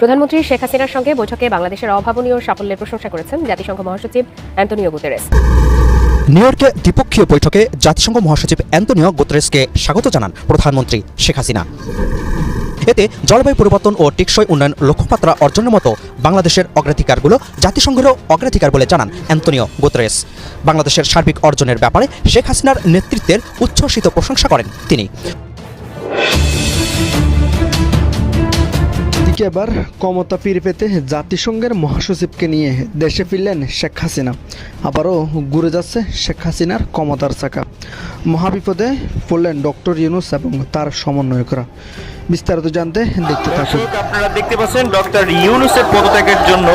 প্রধানমন্ত্রী শেখ হাসিনার সঙ্গে বৈঠকে বাংলাদেশের অভাবনীয় সাফল্যের প্রশংসা করেছেন জাতিসংঘ মহাসচিব অ্যান্টনিও গুতেরেস। নিউ ইয়র্কে দ্বিপক্ষীয় বৈঠকে জাতিসংঘ মহাসচিব অ্যান্তনিও গুতরেসকে স্বাগত জানান প্রধানমন্ত্রী শেখ হাসিনা। এতে জলবায়ু পরিবর্তন ও টেকসই উন্নয়ন লক্ষ্যমাত্রা অর্জনের মতো বাংলাদেশের অগ্রাধিকারগুলো জাতিসংঘেরও অগ্রাধিকার বলে জানান অ্যান্তনিও গুতরেস। বাংলাদেশের সার্বিক অর্জনের ব্যাপারে শেখ হাসিনার নেতৃত্বের উচ্ছ্বসিত প্রশংসা করেন তিনি। দিকে এবার ক্ষমতা ফিরে পেতে জাতিসংঘের মহাসচিবকে নিয়ে দেশে ফিরলেন শেখ হাসিনা। আবারও ঘুরে যাচ্ছে শেখ হাসিনার ক্ষমতার চাকা। মহাবিপদে পড়লেন ডক্টর ইউনুস এবং তার সমন্বয়করা। বিস্তারিত জানতে দেখতে থাকুন। আপনারা দেখতে পাচ্ছেন ডক্টর ইউনুসের পদত্যাগের জন্য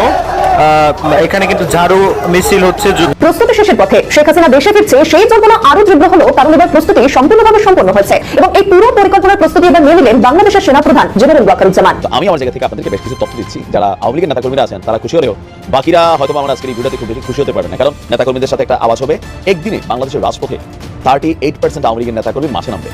এখানে কিন্তু ঝাড়ু মিছিল হচ্ছে প্রস্তুতি শেষের পথে শেখ হাসিনা দেশে ফিরছে সেই জল্পনা আরও তীব্র হলো কারণ এবার প্রস্তুতি সম্পূর্ণভাবে সম্পন্ন হয়েছে। এবং এই পুরো পরিকল্পনার প্রস্তুতি এবার নিয়ে নিলেন বাংলাদেশের সেনাপ্রধান জেনারেল ওয়াকারুজ্জামান। তো আমি আমার জায়গা থেকে আপনাদেরকে বেশ কিছু তথ্য দিচ্ছি। যারা আওয়ামী লীগের নেতাকর্মীরা আছেন তারা খুশি হলেও বাকিরা হয়তো আমার আজকের এই ভিডিওতে খুব বেশি খুশি হতে পারবে না। কারণ নেতাকর্মীদের সাথে একটা আওয়াজ হবে। একদিনে বাংলাদেশের রাজপথে থার্টি এইট পার্সেন্ট আওয়ামী লীগের নেতাকর্মী মাঠে নামবে।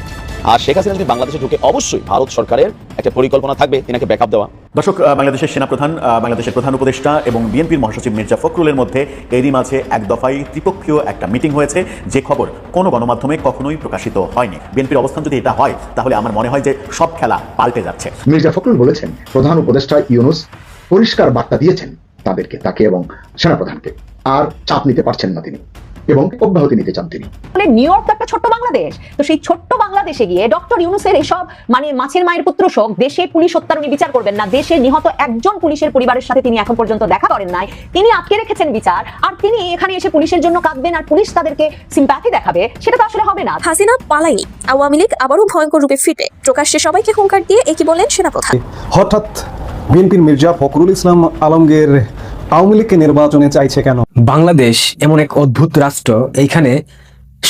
আর শেখ হাসিনা যদি বাংলাদেশে ঢুকে অবশ্যই ভারত সরকারের একটা পরিকল্পনা থাকবে তিনাকে ব্যাকআপ দেওয়া। দর্শক বাংলাদেশের সেনাপ্রধান বাংলাদেশের প্রধান উপদেষ্টা এবং বিএনপির মহাসচিব মির্জা ফখরুলের মধ্যে এরই মাঝে এক দফায় ত্রিপক্ষীয় একটা মিটিং হয়েছে। যে খবর কোনো গণমাধ্যমে কখনোই প্রকাশিত হয়নি। বিএনপির অবস্থান যদি এটা হয় তাহলে আমার মনে হয় যে সব খেলা পাল্টে যাচ্ছে। মির্জা ফখরুল বলেছেন প্রধান উপদেষ্টা ইউনুস পরিষ্কার বার্তা দিয়েছেন তাদেরকে তাকে এবং সেনাপ্রধানকে। আর চাপ নিতে পারছেন না তিনি। এবং অব্যাহতি নিতে চান তিনি। বলে নিউ ইয়র্ক তো একটা ছোট্ট বাংলাদেশ। তো সেই ছোট্ট বাংলাদেশে গিয়ে ডক্টর ইউনুসের এসব মানে মাছের মায়ের পুত্র শোক দেশে পুলিশ হত্যার উনি বিচার করবেন না। দেশে নিহত একজন পুলিশের পরিবারের সাথে তিনি এখন পর্যন্ত দেখা করেন নাই। তিনি আটকে রেখেছেন বিচার আর তিনি এখানে এসে পুলিশের জন্য কাঁদবেন আর পুলিশ তাদেরকে সিম্প্যাথি দেখাবে সেটা তো আসলে হবে না। হাসিনা পালায়নি। আওয়ামী লীগ আবারও ভয়ঙ্কর রূপে ফিটে। প্রকাশ্যে সবাইকে হুঙ্কার দিয়ে একই বলেন সেনাপ্রধান। হঠাৎ বিএনপির মির্জা ফখরুল ইসলাম আলমগীর আওয়ামী লীগকে নির্বাচনে চাইছে কেন? বাংলাদেশ এমন এক অদ্ভুত রাষ্ট্র, এইখানে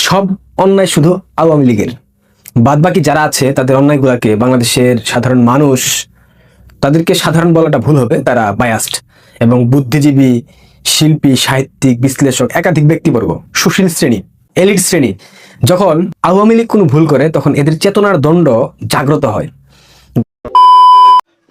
সব অন্যায় শুধু আওয়ামী লীগের। বাদবাকি যারা আছে, তাদের অন্যায়গুলোকে বাংলাদেশের সাধারণ মানুষ, তাদেরকে সাধারণ বলাটা ভুল হবে, তারা বায়াস্ট এবং বুদ্ধিজীবী, শিল্পী, সাহিত্যিক, বিশ্লেষক, একাধিক ব্যক্তিবর্গ, সুশীল শ্রেণি, এলিট শ্রেণি। যখন আওয়ামী লীগ কোনো ভুল করে, তখন এদের চেতনার দণ্ড জাগ্রত হয়।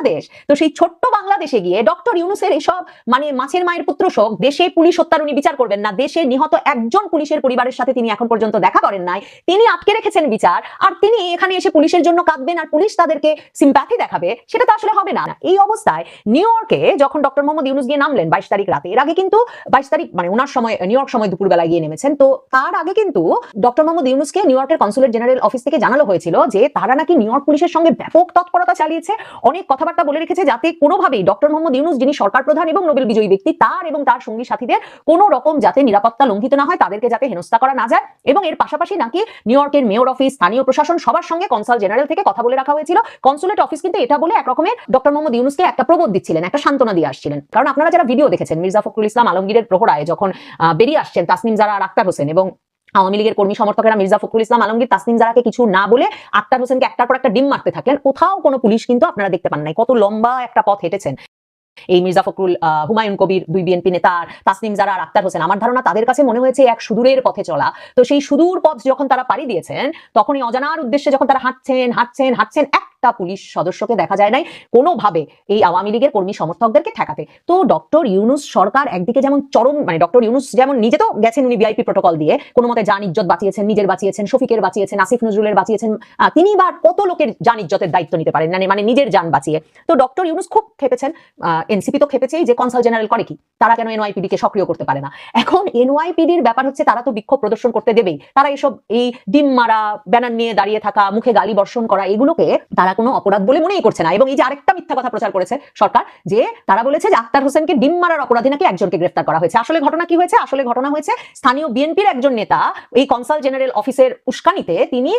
বাংলাদেশ। তো সেই ছোট্ট বাংলাদেশে গিয়ে ডক্টর ইউনুসের এসব মানে মাছের মায়ের পুত্র শোক দেশে পুলিশ হত্যার উনি বিচার করবেন না। দেশে নিহত একজন পুলিশের পরিবারের সাথে তিনি এখন পর্যন্ত দেখা করেন নাই। তিনি আটকে রেখেছেন বিচার আর তিনি এখানে এসে পুলিশের জন্য কাঁদবেন আর পুলিশ তাদেরকে সিম্প্যাথি দেখাবে, সেটা তো আসলে হবে না। এই অবস্থায় নিউ ইয়র্কে যখন ডক্টর মোহাম্মদ ইউনুস গিয়ে নামলেন বাইশ তারিখ রাতে, এর আগে কিন্তু বাইশ তারিখ মানে ওনার সময়, নিউ ইয়র্ক সময় দুপুরবেলা গিয়ে নেমেছেন। তো তার আগে কিন্তু ডক্টর মোহাম্মদ ইউনুসকে নিউ ইয়র্কের কনসুলেট জেনারেল অফিস থেকে জানানো হয়েছিল যে তারা নাকি নিউ ইয়র্ক পুলিশের সঙ্গে ব্যাপক তৎপরতা চালিয়েছে। অনেক কথাবার্তা বলে রেখেছে যাতে কোনোভাবেই ডক্টর মোহাম্মদ ইউনুস, যিনি সরকার প্রধান এবং নোবেল বিজয়ী ব্যক্তি, তার এবং তার সঙ্গী সাথীদের কোনো রকম যাতে নিরাপত্তা লঙ্ঘিত না হয়, তাদেরকে যাতে হেনস্থা করা না যায় এবং এর পাশাপাশি নাকি নিউ ইয়র্কের মেয়র অফিস, স্থানীয় প্রশাসন সবার সঙ্গে কনসাল জেনারেল থেকে কথা বলে রাখা হয়েছিল। কনসুলেট অফিস কিন্তু এটা বলে এক রকমের ডক্টর মোহাম্মদ ইউনুসকে একটা প্রবোধ দিচ্ছিলেন, একটা সান্ত্বনা দিয়ে আসছিলেন। কারণ আপনারা যারা ভিডিও দেখেছেন, মির্জা ফখরুল ইসলাম আলমগীরের প্রহরায় যখন বেরিয়ে আসছেন তাসনিম আর আক্তার হোসেন এবং আওয়ামী লীগের কর্মী সমর্থকেরা মির্জা ফখরুল ইসলাম আলমগীর, তাসনিম জারাকে কিছু না বলে আক্তার হোসেনকে একটার পর একটা ডিম মারতে থাকলেন। কোথাও কোনো পুলিশ কিন্তু আপনারা দেখতে পান নাই। কত লম্বা একটা পথ হেঁটেছেন। এই মির্জা ফখরুল হুমায়ুন কবির দুই বিএনপি নেতা আর তাসনিম জারা আর আক্তার হোসেন, আমার ধারণা তাদের কাছে মনে হয়েছে এক সুদূরের পথে চলা। তো সেই সুদূর পথ যখন তারা পাড়ি দিয়েছেন, তখনই অজানার উদ্দেশ্যে যখন তারা হাঁটছেন হাঁটছেন হাঁটছেন একটা পুলিশ সদস্যকে দেখা যায় নাই কোনোভাবে এই আওয়ামী লীগের কর্মী সমর্থকদেরকে ঠেকাতে। তো ডক্টর ইউনুস সরকার একদিকে যেমন চরম মানে ডক্টর ইউনুস যেমন নিজে তো গেছেন উনি ভিআইপি প্রোটোকল দিয়ে, কোনো মতে যান ইজ্জত বাঁচিয়েছেন, নিজের বাঁচিয়েছেন, শফিকের বাঁচিয়েছেন, আসিফ নজরুলের বাঁচিয়েছেন তিনি বা কত লোকের যান ইজ্জতের দায়িত্ব নিতে পারেন মানে মানে নিজের যান বাঁচিয়ে। তো ডক্টর ইউনুস খুব খেপেছেন এনসিপি তো খেপেছেই যে কনসাল জেনারেল করে কি, তারা কেন এনওয়াইপিডি কে সক্রিয় করতে পারে না। এখন এনওয়াইপিডির ব্যাপার হচ্ছে তারা তো বিক্ষোভ প্রদর্শন করতে দেবেই। তারা এসব এই ডিম মারা, ব্যানার নিয়ে দাঁড়িয়ে থাকা, মুখে গালি বর্ষণ করা, এগুলোকে তারা কোনো অপরাধ বলে মনেই করছে না। এবং এই যে আরেকটা মিথ্যা কথা প্রচার করেছে সরকার, যে তারা বলেছে যে আক্তার হোসেনকে ডিম মারার অপরাধী নাকি একজনকে গ্রেফতার করা হয়েছে। আসলে ঘটনা কি হয়েছে? আসলে ঘটনা হয়েছে স্থানীয় বিএনপির একজন নেতা, এই কনসাল জেনারেল অফিসের উস্কানিতে তিনি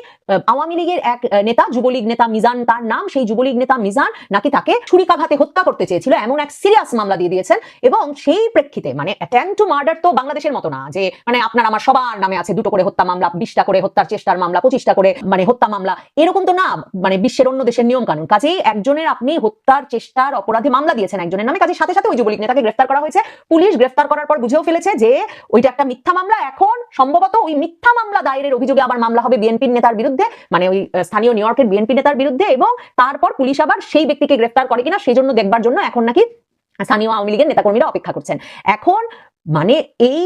আওয়ামী লীগের এক নেতা, যুবলীগ নেতা মিজান, তার নাম, সেই যুবলীগ নেতা মিজান নাকি তাকে ছুরিকাঘাতে হত্যা করতে চেয়েছিল, এমন এক সিরিয়াস মামলা দিয়ে দিয়েছেন। এবং সেই প্রেক্ষিতে মানে অ্যাটেম্প টু মার্ডার তো বাংলাদেশের মতো না, যে মানে আপনার আমার সবার নামে আছে দুটো করে হত্যা মামলা, বিশটা করে হত্যার চেষ্টার মামলা, পঁচিশটা করে মানে হত্যা মামলা, এরকম তো না মানে বিশ্বের অন্য দেশের নিয়ম কানুন কাজেই একজনের আপনি হত্যার চেষ্টার অপরাধে মামলা দিয়েছেন একজনের নামে। কাজে সাথে সাথে ওই যুবলীগ নেতাকে গ্রেফতার করা হয়েছে। পুলিশ গ্রেফতার করার পর বুঝেও ফেলেছে যে ওইটা একটা মিথ্যা মামলা। এখন সম্ভবত ওই মিথ্যা মামলা দায়েরের অভিযোগে আবার মামলা হবে বিএনপির নেতার বিরুদ্ধে মানে ওই স্থানীয় নিউ ইয়র্কের বিএনপি নেতার বিরুদ্ধে এবং তারপর পুলিশ আবার সেই ব্যক্তিকে গ্রেফতার করে কিনা সেই জন্য দেখবার জন্য এখন নাকি স্থানীয় আওয়ামী লীগের নেতাকর্মীরা অপেক্ষা করছেন। এখন মানে এই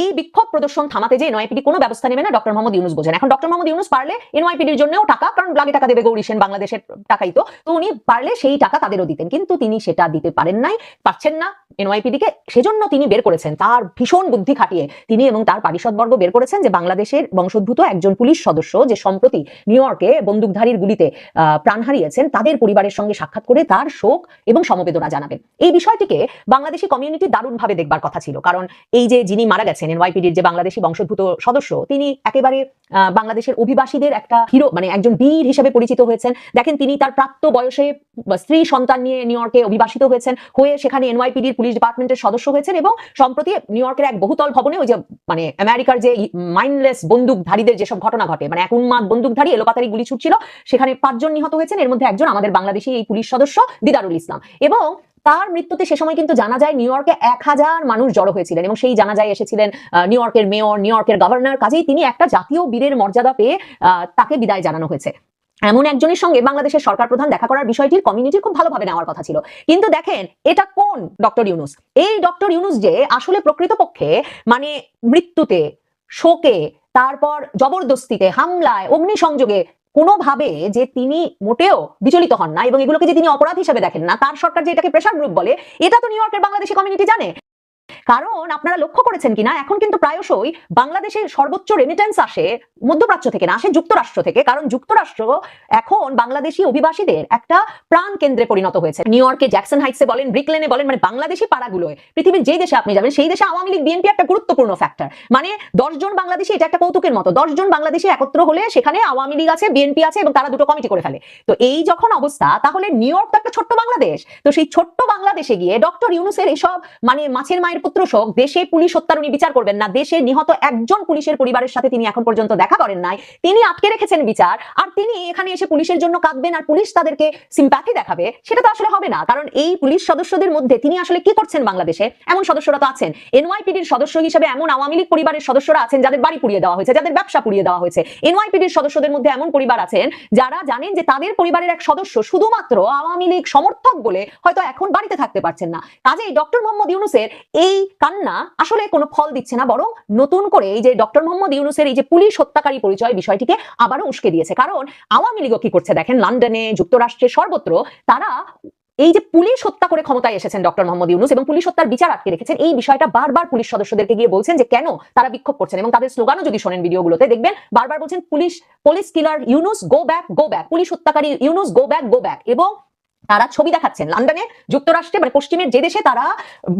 এই বিক্ষোভ প্রদর্শন থামাতে যে এনওয়াইপিডি কোনো ব্যবস্থা নেবে না ডক্টর মোহাম্মদ ইউনুস বোঝেন। এখন ডক্টর মোহাম্মদ ইউনুস পারলে এনওয়াইপিডির জন্যও টাকা, কারণ লাগে টাকা দেবে গৌরী সেন বাংলাদেশের টাকাই তো তো উনি পারলে সেই টাকা তাদেরও দিতেন। কিন্তু তিনি সেটা দিতে পারেন নাই, পারছেন না এনওয়াইপিডি কে, সেজন্য তিনি বের করেছেন। তার ভীষণ বুদ্ধি খাটিয়ে তিনি এবং তার পারিষদবর্গ বের করেছেন যে বাংলাদেশের বংশোদ্ভূত একজন পুলিশ সদস্য যে সম্প্রতি নিউ ইয়র্কে বন্দুকধারীর গুলিতে প্রাণ হারিয়েছেন, তাদের পরিবারের সঙ্গে সাক্ষাৎ করে তার শোক এবং সমবেদনা জানাবেন। এই বিষয়টিকে বাংলাদেশি কমিউনিটি দারুণভাবে দেখবার কথা ছিল। কারণ এই যে যিনি মারা গেছেন এনওয়াইপিডির যে বাংলাদেশি বংশোদ্ভূত সদস্য, তিনি একেবারে বাংলাদেশের অভিবাসীদের একটা হিরো মানে একজন বীর হিসেবে পরিচিত হয়েছেন। দেখেন তিনি তার প্রাপ্ত বয়সে স্ত্রী সন্তান নিয়ে নিউ ইয়র্কে অভিবাসিত হয়েছেন, হয়ে সেখানে এনওয়াইপিডির পুলিশ ডিপার্টমেন্টের সদস্য হয়েছেন এবং সম্প্রতি নিউ ইয়র্কের এক বহুতল ভবনে ওই যে মানে আমেরিকার যে মাইন্ডলেস বন্দুকধারীদের যেসব ঘটনা ঘটে মানে এক উন্মাদ বন্দুকধারী এলোপাতারি গুলি ছুটছিল, সেখানে পাঁচজন নিহত হয়েছেন। এর মধ্যে একজন আমাদের বাংলাদেশি এই পুলিশ সদস্য, দিদারুল ইসলাম। এবং তার মৃত্যুতে সে সময় কিন্তু জানা যায় নিউ ইয়র্কে এক হাজার মানুষ জড়ো হয়েছিলেন এবং সেই জানা যায় এসেছিলেন নিউ ইয়র্কের মেয়র নিউ ইয়র্কের গভর্নর কাজেই তিনি একটা জাতীয় বীরের মর্যাদা পেয়ে তাকে বিদায় জানানো হয়েছে। এমন একজনের সঙ্গে বাংলাদেশের সরকার প্রধান দেখা করার বিষয়টির কমিউনিটি খুব ভালোভাবে নেওয়ার কথা ছিল। কিন্তু দেখেন, এটা কোন ডক্টর ইউনুস এই ডক্টর ইউনুস যে আসলে প্রকৃতপক্ষে মানে মৃত্যুতে, শোকে, তারপর জবরদস্তিতে, হামলায়, অগ্নিসংযোগে কোনোভাবে যে তিনি মোটেও বিচলিত হন না এবং এগুলোকে যে তিনি অপরাধ হিসেবে দেখেন না, তার সরকার যে এটাকে প্রেশার গ্রুপ বলে, এটা তো নিউ ইয়র্কের বাংলাদেশি কমিউনিটি জানে। কারণ আপনারা লক্ষ্য করেছেন কিনা, এখন কিন্তু প্রায়শই বাংলাদেশের সর্বোচ্চ রেমিটেন্স আসে মধ্যপ্রাচ্য থেকে না, আসে যুক্তরাষ্ট্র থেকে। কারণ যুক্তরাষ্ট্র এখন বাংলাদেশি অভিবাসীদের একটা প্রাণ কেন্দ্রে পরিণত হয়েছে। নিউ ইয়র্কে জ্যাকসন হাইটসে বলেন, ব্রিকলেনে বলেন মানে বাংলাদেশি পাড়াগুলোয়, পৃথিবীর যেই দেশে আপনি যাবেন, সেই দেশে আওয়ামী লীগ, বিএনপি একটা গুরুত্বপূর্ণ ফ্যাক্টর মানে দশজন বাংলাদেশি, এটা একটা কৌতুকের মতো। দশজন বাংলাদেশি একত্র হলে সেখানে আওয়ামী লীগ আছে, বিএনপি আছে এবং তারা দুটো কমিটি করে ফেলে। তো এই যখন অবস্থা, তাহলে নিউ ইয়র্ক তো একটা ছোট্ট বাংলাদেশ। তো সেই ছোট্ট বাংলাদেশে গিয়ে ডক্টর ইউনুসের এইসব মানে মাছের মায়ের পুত্র শোক, দেশে পুলিশ হত্যার উনি বিচার করবেন না। দেশে নিহত একজন পুলিশের পরিবারের সাথে তিনি এখন পর্যন্ত দেখা করেন নাই। তিনি আটকে রেখেছেন বিচার, আর তিনি এখানে এসে পুলিশের জন্য কাঁদবেন, আর পুলিশ তাদেরকে সিম্প্যাথি দেখাবে, সেটা তো আসলে হবে না। কারণ এই পুলিশ সদস্যদের মধ্যে তিনি আসলে কি করছেন বাংলাদেশে? এমন সদস্যরা তো আছেন। এনওয়াইপিডির সদস্য হিসেবে এমন আওয়ামী লীগ পরিবারের সদস্যরা আছেন, যাদের বাড়ি পুড়িয়ে দেওয়া হয়েছে, যাদের ব্যবসা পুড়িয়ে দেওয়া হয়েছে। এনওয়াইপিডির সদস্যদের মধ্যে এমন পরিবার আছেন, যারা জানেন যে তাদের পরিবারের এক সদস্য শুধুমাত্র আওয়ামী লীগ সমর্থক বলে হয়তো এখন বাড়িতে থাকতে পারছেন না। কাজেই ডক্টর মোহাম্মদ ইউনুসের এই কান্না আসলে কোনো ফল দিচ্ছে না, বরং নতুন করে এই যে ডক্টর মোহাম্মদ ইউনুসের এই যে পুলিশ হত্যাকারী পরিচয় বিষয়টিকে আবারও উস্কে দিয়েছে। কারণ আওয়ামী লীগও কি করছে দেখেন? লন্ডনে, যুক্তরাষ্ট্রে সর্বত্র তারা এই যে পুলিশ হত্যা করে ক্ষমতায় এসেছেন ডক্টর মোহাম্মদ ইউনুস এবং পুলিশ হত্যার বিচার আটকে রেখেছেন, এই বিষয়টা বারবার পুলিশ সদস্যদেরকে গিয়ে বলছেন যে কেন তারা বিক্ষোভ করছেন এবং তাদের স্লোগানও যদি শোনেন ভিডিওগুলোতে, দেখবেন বারবার বলছেন police police killer Yunus, go back go back, police হত্যাকারী Yunus, go back go back এবং তারা ছবি দেখাচ্ছেন। লন্ডনে যুক্তরাষ্ট্রে মানে পশ্চিমের যে দেশে তারা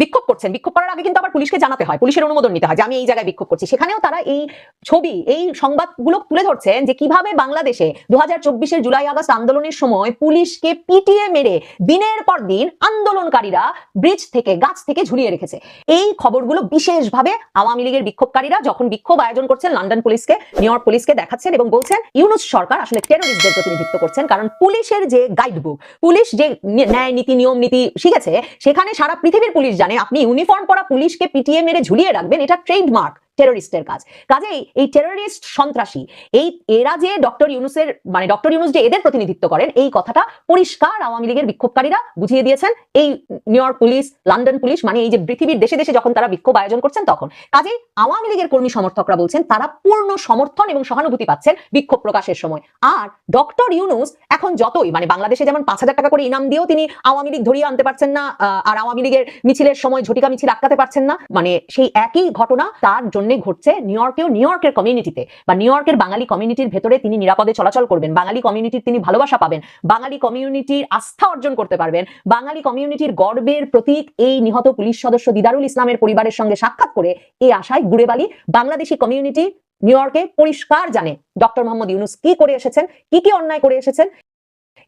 বিক্ষোভ করছেন, বিক্ষোভ করার আগে কিন্তু আবার পুলিশকে জানাতে হয়, পুলিশের অনুমোদন নিতে হয় যে আমি এই জায়গায় বিক্ষোভ করছি। সেখানেও তারা এই ছবি, এই সংবাদগুলো তুলে ধরছেন যে কীভাবে বাংলাদেশে দু হাজার জুলাই আগস্ট আন্দোলনের সময় পুলিশকে পিটিয়ে মেরে দিনের পর দিন আন্দোলনকারীরা ব্রিজ থেকে, গাছ থেকে ঝুলিয়ে রেখেছে। এই খবরগুলো বিশেষভাবে আওয়ামী লীগের বিক্ষোভকারীরা যখন বিক্ষোভ আয়োজন করছেন, লন্ডন পুলিশকে, নিউ ইয়র্ক পুলিশকে দেখাচ্ছেন এবং বলছেন, ইউনুস সরকার আসলে টেরোরিস্টদের প্রতিনিধিত্ব করছেন কারণ পুলিশের যে গাইড বুক পুলিশ যে ন্যায় নীতি, নিয়ম নীতি ঠিক আছে সেখানে সারা পৃথিবীর পুলিশ জানে। আপনি ইউনিফর্ম পরা পুলিশকে পিটিয়ে মেরে ঝুলিয়ে রাখবেন, এটা ট্রেডমার্ক টেরোরিস্টের কাজ। কাজেই এই টেরোরিস্ট সন্ত্রাসী, এই এরা যে ডক্টর ইউনুসের মানে ডক্টর ইউনুস যে এদের প্রতিনিধিত্ব করেন, এই কথাটা পরিষ্কার আওয়ামী লীগের বিক্ষোভকারীরা বুঝিয়ে দিয়েছেন। এই New York police, London police মানে এই যে পৃথিবীর দেশে দেশে যখন তারা বিক্ষোভ আয়োজন করছেন তখন। কাজেই আওয়ামী লীগের কর্মী সমর্থকরা বলছেন, তারা পূর্ণ সমর্থন এবং সহানুভূতি পাচ্ছেন বিক্ষোভ প্রকাশের সময়। আর ডক্টর ইউনুস এখন যতই মানে বাংলাদেশে যেমন পাঁচ হাজার টাকা করে ইনাম দিয়েও তিনি আওয়ামী লীগ ধরিয়ে আনতে পারছেন না আর আওয়ামী লীগের মিছিলের সময় ঝটিকা মিছিল আটকাতে পারছেন না মানে সেই একই ঘটনা তার জন্য ঘটছে নিউ ইয়র্কেও নিউ ইয়র্কের কমিউনিটিতে বা নিউ ইয়র্কের বাঙালি কমিউনিটির ভেতরে তিনি নিরাপদে চলাচল করবেন। বাঙালি কমিউনিটির তিনি ভালোবাসা পাবেন। বাঙালি কমিউনিটির আস্থা অর্জন করতে পারবেন। বাঙালি কমিউনিটির গর্বের প্রতীক এই নিহত পুলিশ সদস্য দিদারুল ইসলামের পরিবারের সঙ্গে সাক্ষাৎ করে এই আশায় গুড়েবালি বাংলাদেশি কমিউনিটি নিউ ইয়র্কে পরিষ্কার জানে। ডক্টর মোহাম্মদ ইউনুস কি করে এসেছেন? কি কি অন্যায় করে এসেছেন?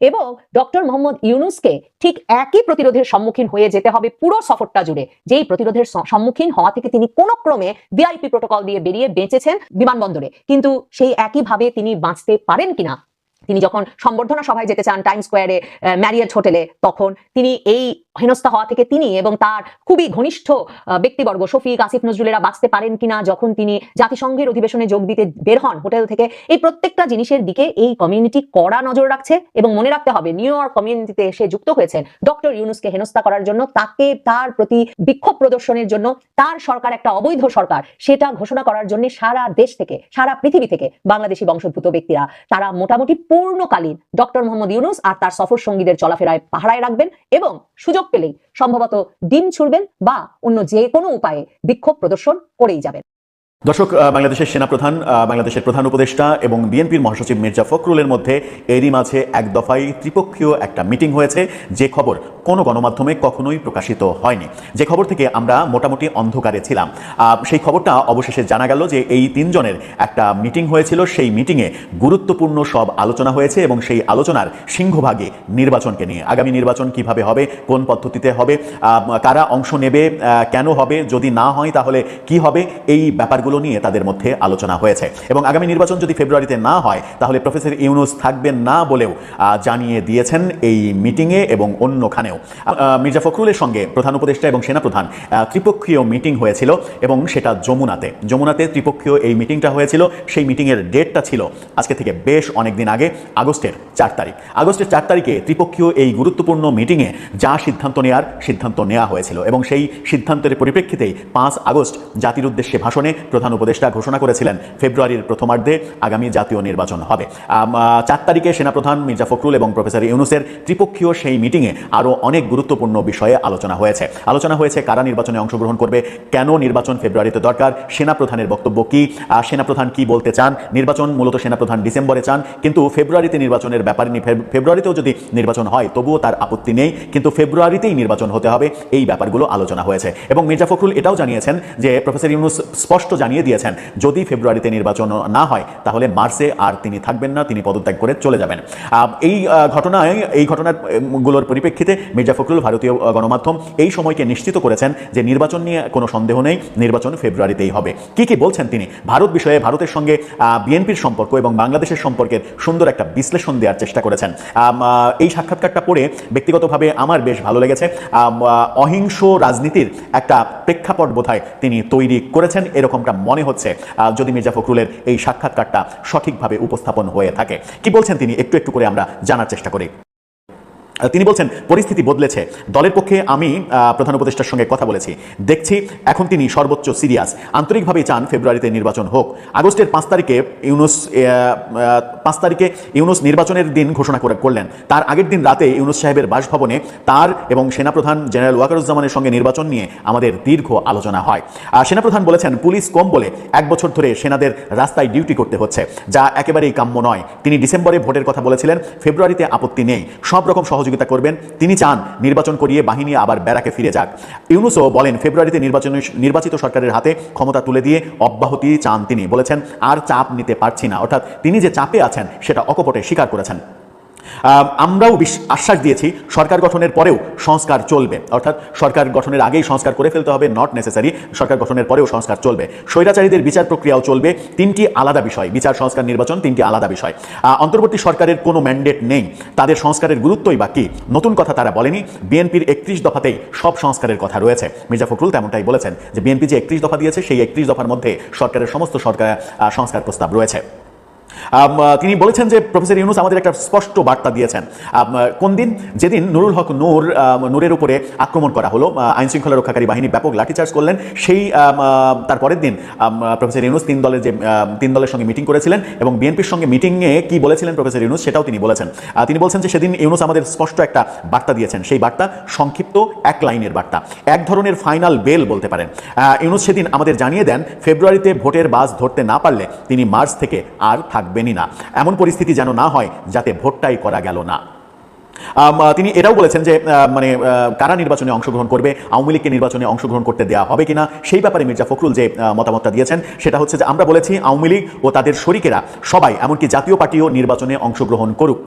এবং ডক্টর মোহাম্মদ ইউনুসকে ঠিক একই প্রতিরোধের সম্মুখীন হয়ে যেতে হবে পুরো সফরটা জুড়ে। যেই প্রতিরোধের সম্মুখীন হওয়া থেকে তিনি কোনো ক্রমে ভিআইপি প্রোটোকল দিয়ে বেরিয়ে বেঁচেছেন বিমানবন্দরে। কিন্তু সেই একইভাবে তিনি বাঁচতে পারেন কিনা তিনি যখন সম্বর্ধনা সভায় যেতে চান টাইম স্কোয়ারে ম্যারিয়েট হোটেলে তখন তিনি এই হেনস্থা হওয়া থেকে তিনি এবং তার খুবই ঘনিষ্ঠ ব্যক্তিবর্গ শফিক, আসিফ, নজরুলেরা বাঁচতে পারেন কিনা যখন তিনি জাতিসংঘের অধিবেশনে যোগ দিতে বের হন হোটেল থেকে, এই প্রত্যেকটা জিনিসের দিকে এই কমিউনিটি কড়া নজর রাখছে এবং মনে রাখতে হবে নিউ ইয়র্ক কমিউনিটিতে এসে যুক্ত হয়েছেন। ডক্টর ইউনুসকে হেনস্থা করার জন্য, তাকে তার প্রতি বিক্ষোভ প্রদর্শনের জন্য, তার সরকার একটা অবৈধ সরকার, সেটা ঘোষণা করার জন্য সারা দেশ থেকে, সারা পৃথিবী থেকে বাংলাদেশি বংশোদ্ভূত ব্যক্তিরা, তারা মোটামুটি পূর্ণকালীন ডক্টর মোহাম্মদ ইউনুস আর তার সফর সঙ্গীদের চলাফেরায় পাহারায় রাখবেন এবং সুযোগ পেলেই সম্ভবত ডিম ছুড়বেন বা অন্য যে কোনো উপায়ে বিক্ষোভ প্রদর্শন করেই যাবেন। দর্শক বাংলাদেশের সেনাপ্রধান বাংলাদেশের প্রধান উপদেষ্টা এবং বিএনপির মহাসচিব মির্জা ফখরুলের মধ্যে এরই মাঝে এক দফায় ত্রিপক্ষীয় একটা মিটিং হয়েছে। যে খবর কোনো গণমাধ্যমে কখনোই প্রকাশিত হয়নি। যে খবর থেকে আমরা মোটামুটি অন্ধকারে ছিলাম। সেই খবরটা অবশেষে জানা গেল যে এই তিনজনের একটা মিটিং হয়েছিল। সেই মিটিংয়ে গুরুত্বপূর্ণ সব আলোচনা হয়েছে এবং সেই আলোচনার সিংহভাগে নির্বাচনকে নিয়ে। আগামী নির্বাচন কীভাবে হবে, কোন পদ্ধতিতে হবে কারা অংশ নেবে কেন হবে, যদি না হয় তাহলে কি হবে, এই ব্যাপারগুলো নিয়ে তাদের মধ্যে আলোচনা হয়েছে। এবং আগামী নির্বাচন যদি ফেব্রুয়ারিতে না হয়, তাহলে প্রফেসর ইউনুস থাকবেন না বলেও জানিয়ে দিয়েছেন এই মিটিংয়ে এবং অন্যখানেও। মির্জা ফখরুলের সঙ্গে প্রধান উপদেষ্টা এবং সেনাপ্রধান ত্রিপক্ষীয় মিটিং হয়েছিল এবং সেটা যমুনাতে। যমুনাতে ত্রিপক্ষীয় এই মিটিংটা হয়েছিল, সেই মিটিংয়ের ডেটটা ছিল আজকে থেকে বেশ অনেক দিন আগে, আগস্টের চার তারিখ। আগস্টের চার তারিখে ত্রিপক্ষীয় এই গুরুত্বপূর্ণ মিটিংয়ে যা সিদ্ধান্ত নেওয়ার সিদ্ধান্ত নেওয়া হয়েছিল। এবং সেই সিদ্ধান্তের পরিপ্রেক্ষিতেই পাঁচ আগস্ট জাতির উদ্দেশ্যে ভাষণে প্রধান উপদেষ্টা ঘোষণা করেছিলেন, ফেব্রুয়ারির প্রথমার্ধে আগামী জাতীয় নির্বাচন হবে। চার তারিখে সেনাপ্রধান মির্জা ফখরুল এবং প্রফেসর ইউনুসের ত্রিপক্ষীয় সেই মিটিংয়ে আরও অনেক গুরুত্বপূর্ণ বিষয়ে আলোচনা হয়েছে। আলোচনা হয়েছে কারা নির্বাচনে অংশগ্রহণ করবে, কেন নির্বাচন ফেব্রুয়ারিতে দরকার, সেনাপ্রধানের বক্তব্য কি সেনাপ্রধান কি বলতে চান, নির্বাচন মূলত সেনাপ্রধান ডিসেম্বরে চান, কিন্তু ফেব্রুয়ারিতে নির্বাচনের ব্যাপারে নি- ফেব- ফেব্রুয়ারিতেও যদি নির্বাচন হয় তবুও তার আপত্তি নেই, কিন্তু ফেব্রুয়ারিতেই নির্বাচন হতে হবে, এই ব্যাপারগুলো আলোচনা হয়েছে। এবং মির্জা ফখরুল এটাও জানিয়েছেন যে প্রফেসর ইউনুস স্পষ্ট জানিয়ে দিয়েছেন যদি ফেব্রুয়ারিতে নির্বাচন না হয় তাহলে মার্চে আর তিনি থাকবেন না তিনি পদত্যাগ করে চলে যাবেন। এই ঘটনায় এই ঘটনার উম, গুলোর পরিপ্রেক্ষিতে মির্জা ফখরুল ভারতীয় গণমাধ্যম এই সময়কে নিশ্চিত করেছেন যে নির্বাচন নিয়ে কোনো সন্দেহ নেই নির্বাচন ফেব্রুয়ারিতেই হবে। কি কি বলছেন তিনি? ভারত বিষয়ে ভারতের সঙ্গে বিএনপির সম্পর্ক এবং বাংলাদেশের সম্পর্কের সুন্দর একটা বিশ্লেষণ দেওয়ার চেষ্টা করেছেন। এই সাক্ষাৎকারটা পড়ে ব্যক্তিগতভাবে আমার বেশ ভালো লেগেছে। অহিংস রাজনীতির একটা প্রেক্ষাপট বোধহয় তিনি তৈরি করেছেন এরকমটা মনে হচ্ছে যদি মির্জা ফখরুলের এই সাক্ষাৎকারটা সঠিকভাবে উপস্থাপন হয়ে থাকে। কি বলছেন তিনি? একটু একটু করে আমরা জানার চেষ্টা করি। তিনি বলছেন, পরিস্থিতি বদলেছে। দলের পক্ষে আমি প্রধান উপদেষ্টার সঙ্গে কথা বলেছি। দেখছি এখন তিনি সর্বোচ্চ সিরিয়াস। আন্তরিকভাবেই চান ফেব্রুয়ারিতে নির্বাচন হোক। আগস্টের পাঁচ তারিখে ইউনুস পাঁচ তারিখে ইউনুস নির্বাচনের দিন ঘোষণা করে, করলেন। তার আগের দিন রাতে ইউনুস সাহেবের বাসভবনে তার এবং সেনাপ্রধান জেনারেল ওয়াকারুজ্জামানের সঙ্গে নির্বাচন নিয়ে আমাদের দীর্ঘ আলোচনা হয়। সেনাপ্রধান বলেছেন, পুলিশ কম বলে এক বছর ধরে সেনাদের রাস্তায় ডিউটি করতে হচ্ছে, যা একেবারেই কাম্য নয়। তিনি ডিসেম্বরে ভোটের কথা বলেছিলেন। ফেব্রুয়ারিতে আপত্তি নেই। সব রকম সহযোগিতা করবেন। তিনি চান নির্বাচন করিয়ে বাহিনী আবার ব্যারাকে ফিরে যাক। ইউনুসও বলেন, ফেব্রুয়ারিতে নির্বাচন নির্বাচিত সরকারের হাতে ক্ষমতা তুলে দিয়ে অব্যাহতি চান তিনি। বলেছেন, আর চাপ নিতে পারছি না। অর্থাৎ তিনি যে চাপে আছেন, সেটা অকপটে স্বীকার করেছেন। আমরাও আশ্বাস দিয়েছি, সরকার গঠনের পরেও সংস্কার চলবে। অর্থাৎ সরকার গঠনের আগেই সংস্কার করে ফেলতে হবে নট নেসেসারি সরকার গঠনের পরেও সংস্কার চলবে। স্বৈরাচারীদের বিচার প্রক্রিয়াও চলবে, তিনটি আলাদা বিষয়, বিচার, সংস্কার, নির্বাচন, তিনটি আলাদা বিষয়। অন্তর্বর্তী সরকারের কোনো ম্যান্ডেট নেই। তাদের সংস্কারের গুরুত্বই বা কি? নতুন কথা তারা বলেনি, বিএনপির একত্রিশ দফাতেই সব সংস্কারের কথা রয়েছে। মির্জা ফখরুল তেমনটাই বলেছেন যে, বিএনপি যে একত্রিশ দফা দিয়েছে, সেই একত্রিশ দফার মধ্যে সরকারের সমস্ত সরকার সংস্কার প্রস্তাব রয়েছে। তিনি বলেছেন যে প্রফেসর ইউনুস আমাদের একটা স্পষ্ট বার্তা দিয়েছেন। কোন দিন? যেদিন নুরুল হক নূর নূরের উপরে আক্রমণ করা হলো আইন শৃঙ্খলা রক্ষাকারী বাহিনী ব্যাপক লাঠিচার্জ করলেন সেই আম, আহ, তার পরের দিন প্রফেসর ইউনুস তিন দলের যে তিন দলের সঙ্গে মিটিং করেছিলেন এবং বিএনপির সঙ্গে মিটিংয়ে কি বলেছিলেন প্রফেসর ইউনুস সেটাও তিনি বলেছেন। তিনি বলছেন যে সেদিন ইউনুস আমাদের স্পষ্ট একটা বার্তা দিয়েছেন সেই বার্তা সংক্ষিপ্ত এক লাইনের বার্তা। এক ধরনের ফাইনাল বেল বলতে পারেন। ইউনুস সেদিন আমাদের জানিয়ে দেন ফেব্রুয়ারিতে ভোটের বাস ধরতে না পারলে তিনি মার্চ থেকে আর থাকবেনই না। এমন পরিস্থিতি যেন না হয়, যাতে ভোটটাই করা গেল না। তিনি এটাও বলেছেন যে মানে কারা নির্বাচনে অংশগ্রহণ করবে, আওয়ামী লীগকে নির্বাচনে অংশগ্রহণ করতে দেওয়া হবে কিনা, সেই ব্যাপারে মির্জা ফখরুল যে মতামতটা দিয়েছেন, সেটা হচ্ছে যে আমরা বলেছি আওয়ামী লীগ ও তাদের শরিকেরা সবাই, এমনকি জাতীয় পার্টিও নির্বাচনে অংশগ্রহণ করুক।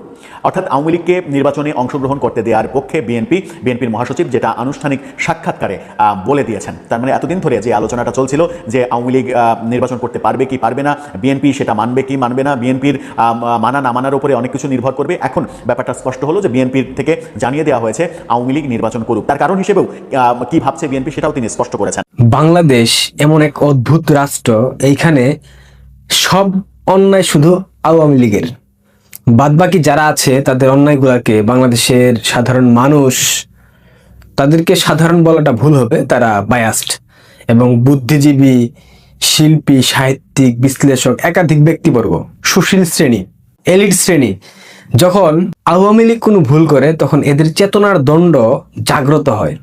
অর্থাৎ আওয়ামী লীগকে নির্বাচনে অংশগ্রহণ করতে দেওয়ার পক্ষে বিএনপি, বিএনপির মহাসচিব যেটা আনুষ্ঠানিক সাক্ষাৎকারে বলে দিয়েছেন। তার মানে এতদিন ধরে যে আলোচনাটা চলছিল যে আওয়ামী লীগ নির্বাচন করতে পারবে কি পারবে না, বিএনপি সেটা মানবে কি মানবে না, বিএনপির মানা না মানার উপরে অনেক কিছু নির্ভর করবে, এখন ব্যাপারটা স্পষ্ট হলো যে বিএনপির থেকে জানিয়ে দেওয়া হয়েছে আওয়ামী লীগ নির্বাচন করুক। তার কারণ হিসেবেও কি ভাবছে বিএনপি সেটাও তিনি স্পষ্ট করেছেন। বাংলাদেশ এমন এক অদ্ভুত রাষ্ট্র, এইখানে সব অন্যায় শুধু আওয়ামী লীগের। বাদবাকি যারা আছে, তাদের অন্যায়গুলোকে বাংলাদেশের সাধারণ মানুষ, তাদেরকে সাধারণ বলাটা ভুল হবে, তারা বায়াস্ট এবং বুদ্ধিজীবী, শিল্পী, সাহিত্যিক, বিশ্লেষক, একাধিক ব্যক্তিবর্গ, সুশীল শ্রেণি, এলিট শ্রেণি। যখন আওয়ামী লীগ কোনো ভুল করে, তখন এদের চেতনার দণ্ড জাগ্রত হয়।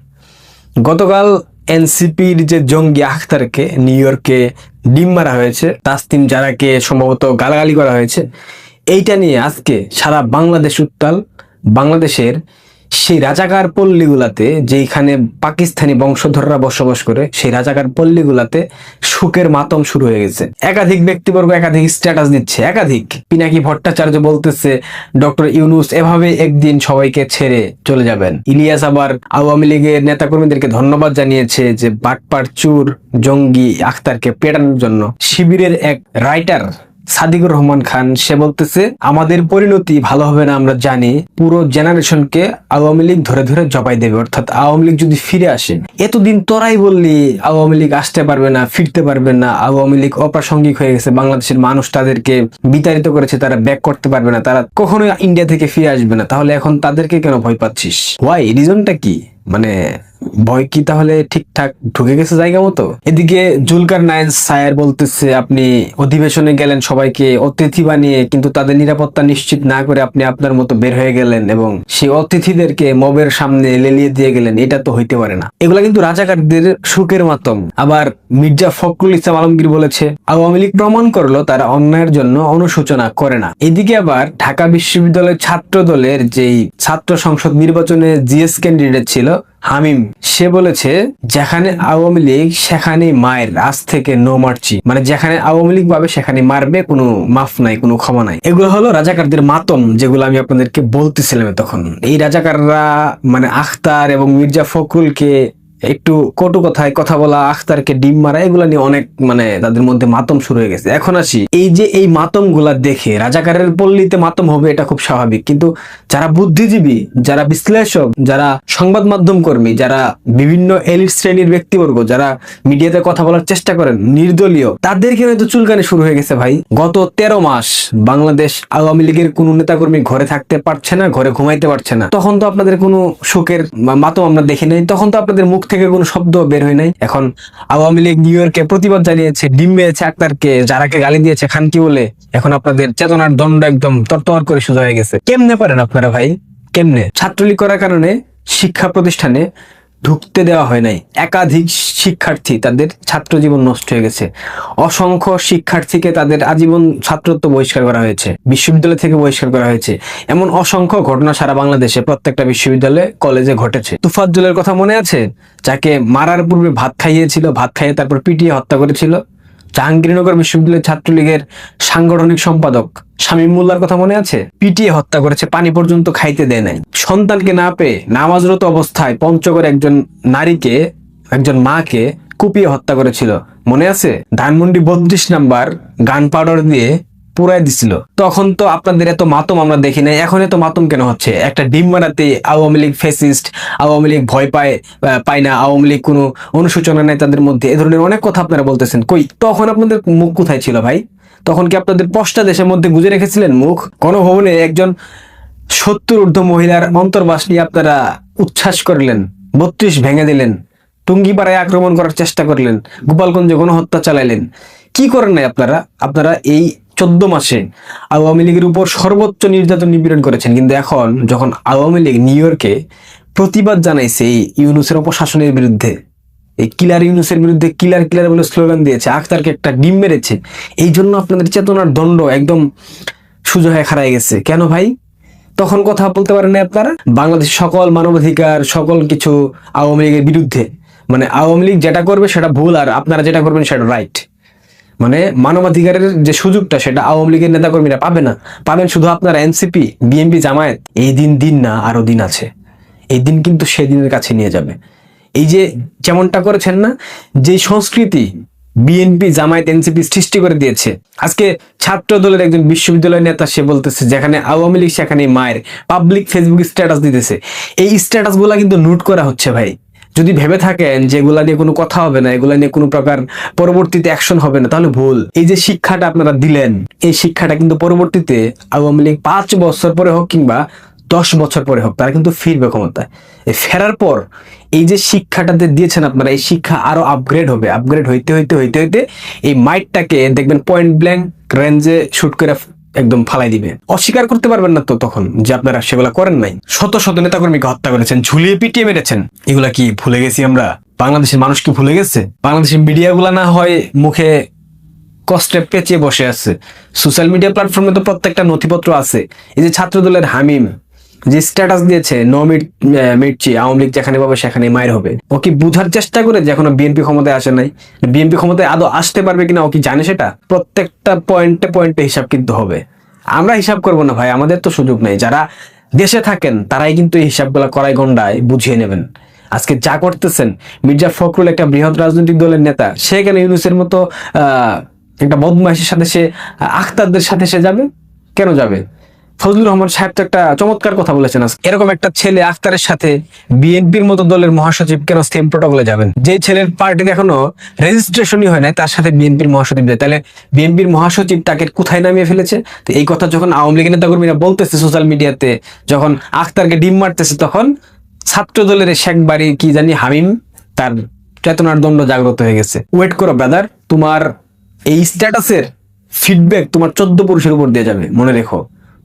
গতকাল এনসিপির যে জঙ্গি আখতারকে নিউ ইয়র্কে ডিম মারা হয়েছে তাসতিম যারাকে সম্ভবত গালাগালি করা হয়েছে এইটা নিয়ে আজকে সারা বাংলাদেশ উত্তাল। বাংলাদেশের সেই রাজাকার পল্লীগুলাতে যেখানে পাকিস্তানি বংশধররা বসবাস করে, সেই রাজাকার পল্লীগুলাতে সুখের মাতম শুরু হয়ে গেছে। একাধিক ব্যক্তিবর্গ একাধিক স্ট্যাটাস দিচ্ছে একাধিক। পিনাকি ভট্টাচার্য বলতেছে, ডক্টর ইউনুস, এভাবে একদিন সবাইকে ছেড়ে চলে যাবেন। ইলিয়াস আবার আওয়ামী লীগের নেতাকর্মীদেরকে ধন্যবাদ জানিয়েছে যে বাটপার চুর জঙ্গি আখতারকে পেটানোর জন্য শিবিরের এক রাইটার সাদিকুর রহমান খান, সে বলতেছে, আমাদের পরিণতি ভালো হবে না, আমরা জানি। পুরো জেনারেশনকে আওয়ামী লীগ ধরে ধরে জবাই দেবে। অর্থাৎ আওয়ামী লীগ যদি ফিরে আসে, এতদিন তোরাই বললি আওয়ামী লীগ আসতে পারবে না, ফিরতে পারবে না। আওয়ামী লীগ অপ্রাসঙ্গিক হয়ে গেছে। বাংলাদেশের মানুষ তাদেরকে বিতাড়িত করেছে, তারা ব্যাক করতে পারবে না। তারা কখনোই ইন্ডিয়া থেকে ফিরে আসবে না। তাহলে এখন তাদেরকে কেন ভয় পাচ্ছিস? ওয়াই রিজনটা কি? মানে ভয় কি তাহলে ঠিকঠাক ঢুকে গেছে জায়গা মতো? এদিকে জুলকার নাইন সায়ার বলতেছে, আপনি অধিবেশনে গেলেন সবাইকে, অতিথি বানিয়ে, কিন্তু তাদের নিরাপত্তা নিশ্চিত না করে আপনি আপনার মতো বের হয়ে গেলেন এবং সেই অতিথিদেরকে মবের সামনে লেলিয়ে দিয়ে গেলেন। এটা তো হইতে পারে না। এগুলা কিন্তু রাজাকারদের সুখের মাতম। আবার মির্জা ফখরুল ইসলাম আলমগীর বলেছে, আওয়ামী লীগ প্রমাণ করল তারা অন্যায়ের জন্য অনুশোচনা করে না। এদিকে আবার ঢাকা বিশ্ববিদ্যালয়ের ছাত্র দলের যেই ছাত্র সংসদ নির্বাচনে জিএস ক্যান্ডিডেট ছিল হামিম, সে বলেছে, যেখানে আওয়ামী লীগ সেখানে মায়ের আজ থেকে নো মারছি মানে যেখানে আওয়ামী লীগ পাবে সেখানে মারবে, কোনো মাফ নাই, কোনো ক্ষমা নাই। এগুলো হলো রাজাকারদের মাতম, যেগুলো আমি আপনাদেরকে বলতেছিলাম তখন এই রাজাকাররা মানে আখতার এবং মির্জা ফখরুলকে একটু কটু কথায় কথা বলা, আখতারকে ডিম মারা, এগুলা নিয়ে অনেক মানে তাদের মধ্যে মাতম শুরু হয়ে গেছে। এখন আসি, এই যে এই মাতমগুলা দেখে, রাজাকারের পল্লীতে মাতম হবে, এটা খুব স্বাভাবিক। কিন্তু যারা বুদ্ধিজীবী, যারা বিশ্লেষক, যারা সংবাদ মাধ্যম কর্মী, যারা বিভিন্ন এলিট শ্রেণির ব্যক্তিবর্গ, যারা মিডিয়াতে কথা বলার চেষ্টা করেন, নির্দলীয়, তাদেরকে হয়তো চুলকানি শুরু হয়ে গেছে ভাই। গত তেরো মাস বাংলাদেশ আওয়ামী লীগের কোন নেতাকর্মী ঘরে থাকতে পারছে না, ঘরে ঘুমাইতে পারছে না। তখন তো আপনাদের কোনো শোকের মাতম আমরা দেখি নাই, তখন তো আপনাদের মুখ থেকে কোনো শব্দ বের হয় নাই। এখন আওয়ামী লীগ নিউ ইয়র্কে প্রতিবাদ জানিয়েছে ডিম মেয়েছে আক্তারকে, যারাকে গালি দিয়েছে খানকি বলে। এখন আপনাদের চেতনার দণ্ড একদম তরতর করে সোজা হয়ে গেছে। কেমনে পারেন আপনারা ভাই? কেমনে? ছাত্রলীগ করার কারণে, শিক্ষা প্রতিষ্ঠানে ঢুকতে দেওয়া হয় নাই। একাধিক শিক্ষার্থী তাদের ছাত্র জীবন নষ্ট হয়ে গেছে। অসংখ্য শিক্ষার্থীকে তাদের আজীবন ছাত্রত্ব বহিষ্কার করা হয়েছে, বিশ্ববিদ্যালয় থেকে বহিষ্কার করা হয়েছে। এমন অসংখ্য ঘটনা সারা বাংলাদেশে প্রত্যেকটা বিশ্ববিদ্যালয়ে, কলেজে ঘটেছে। তুফাজ্জলের কথা মনে আছে? যাকে মারার পূর্বে ভাত খাইয়েছিল, ভাত খাইয়ে তারপর পিটিয়ে হত্যা করেছিল? জাহাঙ্গীরনগর বিশ্ববিদ্যালয়ের ছাত্রলীগের সাংগঠনিক সম্পাদক শামীম মোল্লার কথা মনে আছে? পিটিয়ে হত্যা করেছে, পানি পর্যন্ত খাইতে দেয় নাই। সন্তানকে না পেয়ে নামাজরত অবস্থায় পঞ্চগড় একজন নারীকে, একজন মাকে কুপিয়ে হত্যা করেছিল। মনে আছে? ধানমন্ডি বত্রিশ নাম্বার গান পাউডার দিয়ে পুরাই দিছিল। তখন তো আপনাদের এত মাতম আমরা দেখি নাই, এখন এত মাতম কেন হচ্ছে? একটা ডিম বানাতে আওয়ামী লীগ ফেসিস্ট আওয়ামী লীগ ভয় পায় পায় না, আওয়ামী লীগ কোনো অনুশোচনা নেই তাদের মধ্যে, এ ধরনের অনেক কথা আপনারা বলতেছেন। কই, তখন আপনাদের মুখ কোথায় ছিল ভাই? তখন কি আপনাদের পশ্চা দেশের মধ্যে গুজে রেখেছিলেন মুখ? গণভবনে একজন সত্তর ঊর্ধ্ব মহিলার অন্তর্বাস নিয়ে আপনারা উচ্ছ্বাস করলেন, বত্রিশ ভেঙে দিলেন, টুঙ্গিপাড়ায় আক্রমণ করার চেষ্টা করলেন, গোপালগঞ্জে গণহত্যা চালাইলেন কি করেন নাই আপনারা? আপনারা এই চোদ্দ মাসে আওয়ামী লীগের উপর সর্বোচ্চ নির্যাতন নিপীড়ন করেছেন। কিন্তু এখন যখন আওয়ামী লীগ নিউ ইয়র্কে প্রতিবাদ জানাইছে এই ইউনুসের অপশাসনের বিরুদ্ধে, এই কিলার ইউনুসের বিরুদ্ধে কিলার কিলার বলে স্লোগান দিয়েছে, আখতারকে একটা ডিম মেরেছে এই জন্য আপনাদের চেতনার দণ্ড একদম সুজো হয়ে খাড়াই গেছে। কেন ভাই? তখন কথা বলতে পারেন আপনারা? বাংলাদেশ সকল মানবাধিকার, সকল কিছু আওয়ামী লীগের বিরুদ্ধে। মানে আওয়ামী লীগ যেটা করবে সেটা ভুল, আর আপনারা যেটা করবেন সেটা রাইট মানে মানবাধিকারের যে সুযোগটা, সেটা আওয়ামী লীগের নেতাকর্মীরা পাবে না। পাবেন শুধু আপনার এনসিপি, বিএনপি, জামায়াত। এই দিন দিন না, আরও দিন আছে। এই দিন কিন্তু সেদিনের কাছে নিয়ে যাবে। এই যে যেমনটা করেছেন না, যে সংস্কৃতি বিএনপি, জামায়াত, এনসিপি সৃষ্টি করে দিয়েছে। আজকে ছাত্র দলের একজন বিশ্ববিদ্যালয় নেতা, সে বলতেছে, যেখানে আওয়ামী লীগ সেখানে মায়ের। পাবলিক ফেসবুক স্ট্যাটাস দিতেছে। এই স্ট্যাটাসগুলা কিন্তু নোট করা হচ্ছে ভাই। যদি ভেবে থাকেন যে এগুলা নিয়ে কোনো কথা হবে না, এগুলা নিয়ে কোনো প্রকার পরবর্তীতে অ্যাকশন হবে না, তাহলে ভুল। এই যে শিক্ষাটা আপনারা দিলেন, এই শিক্ষাটা কিন্তু পরবর্তীতে আওয়ামী লীগ পাঁচ বছর পরে হোক কিংবা দশ বছর পরে হোক, তারা কিন্তু ফিরবে ক্ষমতায়। এই ফেরার পর এই যে শিক্ষাটাতে দিয়েছেন আপনারা, এই শিক্ষা আরও আপগ্রেড হবে। আপগ্রেড হইতে হইতে হইতে হইতে এই মাইটটাকে দেখবেন পয়েন্ট ব্ল্যাঙ্ক রেঞ্জে শুট করে একদম ফালাই দিবে। অস্বীকার করতে পারবেন না তো তখন যে আপনারা সেগুলা করেন নাই। শত শত নেতাকর্মীকে হত্যা করেছেন, ঝুলিয়ে পিটিয়ে মেরেছেন। এগুলা কি ভুলে গেছি আমরা? বাংলাদেশের মানুষ কি ভুলে গেছে? বাংলাদেশের মিডিয়াগুলা না হয় মুখে কষ্টে পেঁচিয়ে বসে আছে। সোশ্যাল মিডিয়া প্ল্যাটফর্মে তো প্রত্যেকটা নথিপত্র আছে। এই যে ছাত্রদলের হামিম যে স্ট্যাটাস দিয়েছে ন মিট মিটছি আওয়ামী লীগ যেখানে পাবে সেখানে মায়ের হবে। ও কি বুঝার চেষ্টা করে যে এখনও বিএনপি ক্ষমতায় আসে নাই? বিএনপি ক্ষমতায় আদৌ আসতে পারবে কিনা, ও কি জানে সেটা? প্রত্যেকটা পয়েন্টে পয়েন্টে হিসাব কিন্তু হবে। আমরা হিসাব করব না ভাই, আমাদের তো সুযোগ নেই। যারা দেশে থাকেন, তারাই কিন্তু এই হিসাবগুলো করাই গন্ডায় বুঝিয়ে নেবেন। আজকে যা করতেছেন, মির্জা ফখরুল একটা বৃহৎ রাজনৈতিক দলের নেতা, সে কেন ইউনুসের মতো একটা বদমাইশের সাথে সে, আখতারদের সাথে সে যাবে? কেন যাবে? ফজলুর রহমান সাহেব তো একটা চমৎকার কথা বলেছেন। এরকম একটা ছেলে আখতারের সাথে বিএনপির মতো দলের মহাসচিব কেন সেম প্রোটোকলে যাবেন? যে ছেলের পার্টির এখনও রেজিস্ট্রেশনই হয় নাই, তার সাথে বিএনপির মহাসচিব যায় তাহলে বিএনপির মহাসচিব তাকে কোথায় নামিয়ে ফেলেছে? তো এই কথা যখন আওয়ামী লীগের নেতাকর্মীরা বলতেছে সোশ্যাল মিডিয়াতে যখন আখতারকে ডিম মারতেছে, তখন ছাত্র দলের শেখ বাড়ি কি জানি হামিম, তার চেতনার দণ্ড জাগ্রত হয়ে গেছে। ওয়েট করো ব্রাদার তোমার এই স্ট্যাটাসের ফিডব্যাক তোমার চোদ্দ পুরুষের উপর দিয়ে যাবে, মনে রেখো।